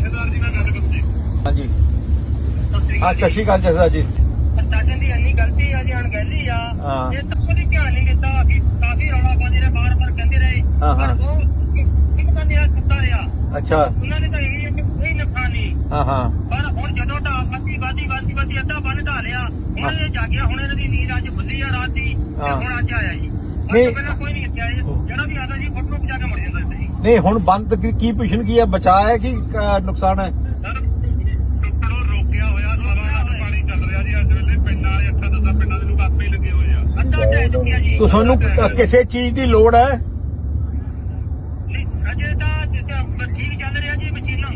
ਜਥੇਦਾਰ ਜੀ ਨਾਲ ਗੱਲ ਕਰੋ ਜੀ ਹਾਂਜੀ ਹਾਂ ਸਤਿ ਸ਼੍ਰੀ ਅਕਾਲ ਜਸਦਾ ਜੀ ਪ੍ਰਸ਼ਾਸਨ ਦੀ ਇੰਨੀ ਗਲਤੀ ਆ ਜੀ ਅਣਗਹਿਲੀ ਆ ਹਾਂ। ਇਹ ਤੱਕ ਵੀ ਧਿਆਨ ਨਹੀਂ ਦਿੱਤਾ ਅਸੀਂ ਕਾਫੀ ਰੌਲਾ ਪਾਉਂਦੇ ਰਹੇ ਬਾਰ-ਬਾਰ ਕਹਿੰਦੇ ਰਹੇ ਹਾਂ, ਹਾਂ। ਪਰ ਉਹ ਇੱਕ- ਇੱਕ ਬੰਦੇ ਸੁੱਤਾ ਰਿਹਾ ਅੱਛਾ ਉਹਨਾਂ ਨੇ ਤਾਂ ਇਹ ਹੈ ਕਿ ਕੋਈ ਨੁਕਸਾਨ ਨਹੀਂ ਹਾਂ ਹਾਂ ਪਰ ਹੁਣ ਜਦੋਂ ਢਾਹ ਵੱਧੀ ਵੱਧੀ ਵੱਧੀ ਵੱਧੀ ਅੱਧਾ ਬੰਨ ਢਾਹ ਲਿਆ ਹੁਣ। ਇਹ ਜਾਗਿਆ ਹੁਣ ਇਹਨਾਂ ਦੀ ਨੀਂਦ ਅੱਜ ਖੁੱਲੀ ਆ ਰਾਤ ਦੀ ਤੇ ਹਾਂ। ਹੁਣ ਅੱਜ ਆਇਆ ਜੀ ਨਹੀਂ। ਤੋਂ ਪਹਿਲਾਂ ਕੋਈ ਨਹੀਂ ਇੱਥੇ ਆਇਆ ਜੀ। ਜਿਹੜਾ ਵੀ ਆਦਾ ਜੀ ਫੋਟੋ ਕੇ ਨਹੀਂ ਹੁਣ ਬੰਦ ਕੀ- ਕੀ ਪੋਜੀਸ਼ਨ ਕੀ ਹੈ? ਬਚਾਅ ਹੈ ਕਿ ਅ, ਨੁਕਸਾਨ ਹੈ? ਸਰ ਟੁੱਟਣੋਂ ਰੋਕਿਆ ਹੋਇਆ ਸਵਾ ਲੱਖ ਪਾਣੀ ਚੱਲ ਰਿਹਾ ਜੀ ਅੱਜ ਵੇਲੇ ਪਿੰਡਾਂ ਵਾਲੇ ਅੱਖਾਂ ਦਸਾਂ ਪਿੰਡਾਂ ਦੇ ਲੋਕ ਆਪੇ ਹੀ ਲੱਗੇ ਹੋਏ ਆ। ਅੱਧਾ ਢਹਿ ਚੁੱਕਿਆ ਜੀ। ਤੋ ਤੁਹਾਨੂੰ ਕ- ਕਿਸੇ ਚੀਜ਼ ਦੀ ਲੋੜ ਹੈ? ਨਹੀਂ, ਅਜੇ ਤਾਂ ਜਿੱਦਾਂ ਠੀਕ ਚੱਲ ਰਿਹਾ ਜੀ ਮਸ਼ੀਨਾਂ।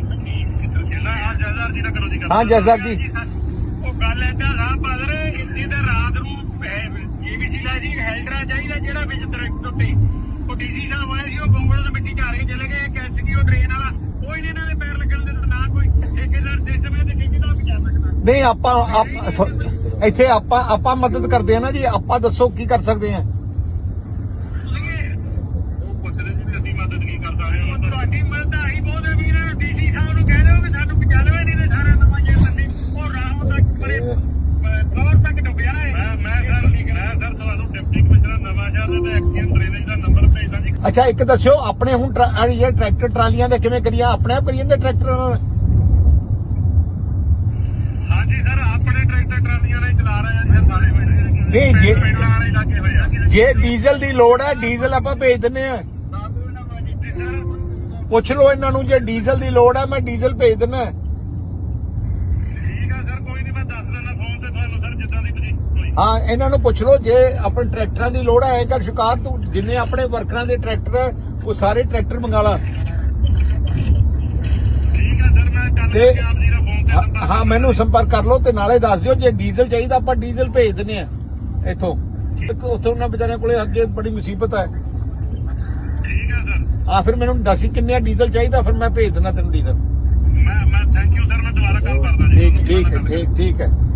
ਨਾ ਆ ਜਥੇਦਾਰ ਜੀ ਨਾਲ ਕਰੋ ਜੀ ਗੱਲ। ਹਾਂ ਜਸਦਾ ਜੀ। ਉਹ ਗੱਲ ਹੈ ਤਾਂ ਰਾਹ ਪਾਦਰ ਇੱਥੇ ਤੇ ਰਾਤ ਨੂੰ ਜੀਬੀਸੀ ਦਾ ਜੀ ਹੈਲਡਰਾ ਚਾਹੀਦਾ ਜਿਹੜਾ ਵਿੱਚ ਦਰਖਤ ਉੱਤੇ ਉਹ ਡੀਸੀ ਸਾਹਿਬ ਆਏ ਸੀ ਉਹ ਬੰਗਲੋਂ ਤੋਂ ਮਿੱਟੀ ਝਾੜ ਕੇ ਚਲੇ ਗਏ ਕੈਸੀ ਉਹ ਡਰੇਨ ਵਾਲਾ ਕੋਈ ਨਹੀਂ ਇਹਨਾਂ ਦੇ ਪੈਰ ਲੱਗਣ ਦੇ ਨਾ ਕੋਈ ਠੇਕੇਦਾਰ ਸਿਸਟਮ ਹੈ ਤੇ ਠੇਕੇਦਾਰ ਵੀ ਜਾ ਸਕਦਾ। ਨਹੀਂ ਆਪਾਂ ਆਪ- ਇੱਥੇ ਆਪਾਂ ਆਪਾਂ ਮਦਦ ਕਰਦੇ ਆ ਨਾ ਜੀ ਆਪਾਂ ਦੱਸੋ ਕੀ ਕਰ ਸਕਦੇ ਆ ਉਹ ਪੁੱਛਦੇ ਜੀ ਵੀ ਅਸੀਂ ਮਦਦ ਕੀ ਕਰ ਸਕਦੇ ਹਾਂ। ਤੁਹਾਡੀ ਮਦਦ ਆਹੀ ਬਹੁਤ ਹੈ ਵੀਰ ਡੀਸੀ ਸਾਹਿਬ ਨੂੰ ਕਹਿ ਦਿਓ ਕਿ ਸਾਨੂੰ 95 ਨਹੀਂ ਤੇ ਸਾਰਾ ਨਵਾਂ ਜੇ ਬੰਦੇ। ਉਹ ਰਾਮ ਤੱਕ ਬੜੇ ਫਲੋਰ ਤੱਕ ਡੁੱਬਿਆ ਹੈ ਮੈਂ ਮੈਂ ਸਰ ਮੈਂ ਸਰ ਤੁਹਾਨੂੰ ਡਿਪਟੀ ਕਮਿਸ਼ਨਰ ਨਵਾਂ ਸ਼ਹਿਰ ਦੇ ਤੇ ਅੱਛਾ ਇੱਕ ਦੱਸਿਓ ਆਪਣੇ ਹੁਣ ਜਿਹੜੇ ਟਰੈਕਟਰ ਟਰਾਲੀਆਂ ਦੇ ਕਿਵੇਂ ਕਰੀਆਂ? ਆਪਣੇ ਆਪ ਕਰੀਆਂ ਦੇ ਟਰੈਕਟਰ ਨਾਲ? ਹਾਂਜੀ ਸਰ ਆਪਣੇ ਟਰੈਕਟਰ ਟਰਾਲੀਆਂ ਨਾਲ ਹੀ ਚਲਾ ਰਹੇ ਆ ਜੀ ਸਾਰੇ ਨਹੀਂ, ਜੇ- ਪਿੰਡਾਂ ਵਾਲੇ ਲੱਗੇ ਹੋਏ ਆ। ਜੇ ਡੀਜ਼ਲ ਦੀ ਲੋੜ ਹੈ ਡੀਜ਼ਲ ਆਪਾਂ ਭੇਜ ਦਿੰਨੇ ਆ ਪੁੱਛ ਲਓ ਇਹਨਾਂ ਨੂੰ ਜੇ ਡੀਜ਼ਲ ਦੀ ਲੋੜ ਹੈ ਮੈਂ ਡੀਜ਼ਲ ਭੇਜ ਦਿੰਨਾ ਠੀਕ ਆ ਸਰ ਕੋਈ ਨਹੀਂ ਮੈਂ ਦੱਸ ਦਿੰਦਾ ਫੋਨ ਤੇ ਤੁਹਾਨੂੰ ਸਰ ਜਿੱਦਾਂ ਦੀ ਪਜੀ ਕੋਈ ਹਾਂ ਇਹਨਾਂ ਨੂੰ ਪੁੱਛ ਲਓ ਜੇ ਆਪਣੇ ਟਰੈਕਟਰਾਂ ਦੀ ਲੋੜ ਹੈ ਕਰ ਸ਼ਿਕਾਰ ਤੂੰ ਜਿੰਨੇ ਆਪਣੇ ਵਰਕਰਾਂ ਦੇ ਟਰੈਕਟਰ ਹੈ, ਉਹ ਸਾਰੇ ਟਰੈਕਟਰ ਮੰਗਾ ਲਾ। ਠੀਕ ਆ ਸਰ ਮੈਂ ਕੱਲ ਤੇ- ਆਪ ਜੀ ਦਾ ਫੋਨ ਤੇ ਹਾਂ- ਸੰਪਰਕ ਹਾਂ ਮੈਨੂੰ ਸੰਪਰਕ ਕਰ ਲਓ ਤੇ ਨਾਲੇ ਦੱਸ ਦਿਓ ਜੇ ਡੀਜ਼ਲ ਚਾਹੀਦਾ ਆਪਾਂ ਡੀਜ਼ਲ ਭੇਜ ਦਿੰਨੇ ਆ ਇੱਥੋਂ। ਉੱਥੋਂ ਉਹਨਾਂ ਵਿਚਾਰਿਆਂ ਕੋਲੇ ਅੱਗੇ ਬੜੀ ਮੁਸੀਬਤ ਹੈ। ਠੀਕ ਆ ਸਰ। ਆ ਫਿਰ ਮੈਨੂੰ ਦੱਸੀ ਕਿੰਨੇ ਡੀਜ਼ਲ ਚਾਹੀਦਾ ਫਿਰ ਮੈਂ ਭੇਜ ਦਿੰਦਾ ਤੈਨੂੰ ਡੀਜ਼ਲ। ਮੈਂ ਮੈਂ ਥੈਂਕ ਯੂ ਸਰ ਮੈਂ ਦੁਬਾਰਾ ਕਾਲ ਕਰਦਾ ਜੀ। ਠੀਕ ਠੀਕ ਹੈ ਠੀਕ ਠੀਕ ਹੈ।